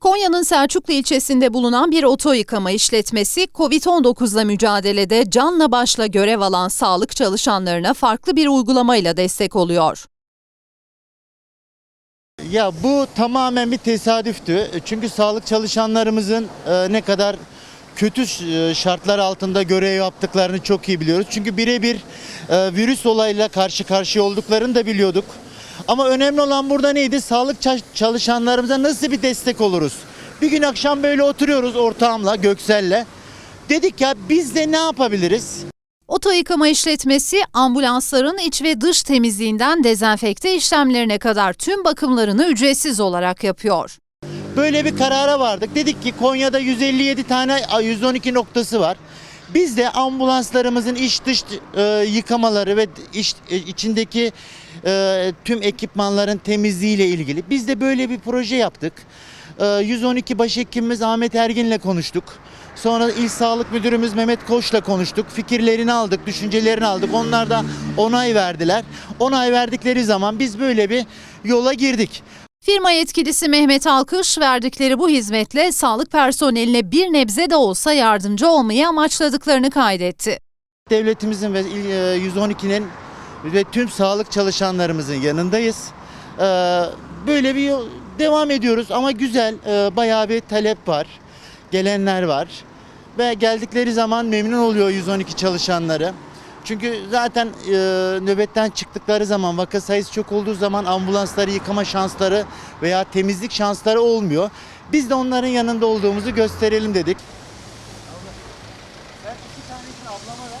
Konya'nın Selçuklu ilçesinde bulunan bir oto yıkama işletmesi COVID-19'la mücadelede canla başla görev alan sağlık çalışanlarına farklı bir uygulamayla destek oluyor. Ya bu tamamen bir tesadüftü. Çünkü sağlık çalışanlarımızın e, ne kadar kötü e, şartlar altında görev yaptıklarını çok iyi biliyoruz. Çünkü birebir e, virüs olayla karşı karşıya olduklarını da biliyorduk. Ama önemli olan burada neydi? Sağlık ça- çalışanlarımıza nasıl bir destek oluruz? Bir gün akşam böyle oturuyoruz ortağımla, Göksel'le. Dedik ya biz de ne yapabiliriz? Oto yıkama işletmesi ambulansların iç ve dış temizliğinden dezenfekte işlemlerine kadar tüm bakımlarını ücretsiz olarak yapıyor. Böyle bir karara vardık. Dedik ki Konya'da 157 tane 112 noktası var. Biz de ambulanslarımızın iç dış e, yıkamaları ve iç, e, içindeki e, tüm ekipmanların temizliğiyle ilgili biz de böyle bir proje yaptık. E, 112 başhekimimiz Ahmet Ergin'le konuştuk. Sonra İl Sağlık Müdürümüz Mehmet Koç'la konuştuk. Fikirlerini aldık, düşüncelerini aldık. Onlar da onay verdiler. Onay verdikleri zaman biz böyle bir yola girdik. Firma yetkilisi Mehmet Alkış verdikleri bu hizmetle sağlık personeline bir nebze de olsa yardımcı olmayı amaçladıklarını kaydetti. Devletimizin ve il- e, 112'nin ve tüm sağlık çalışanlarımızın yanındayız. Ee, Böyle bir devam ediyoruz ama güzel, e, bayağı bir talep var, gelenler var ve geldikleri zaman memnun oluyor 112 çalışanları. Çünkü zaten e, nöbetten çıktıkları zaman vaka sayısı çok olduğu zaman ambulansları yıkama şansları veya temizlik şansları olmuyor. Biz de onların yanında olduğumuzu gösterelim dedik. Sen iki tanesini ablama ver.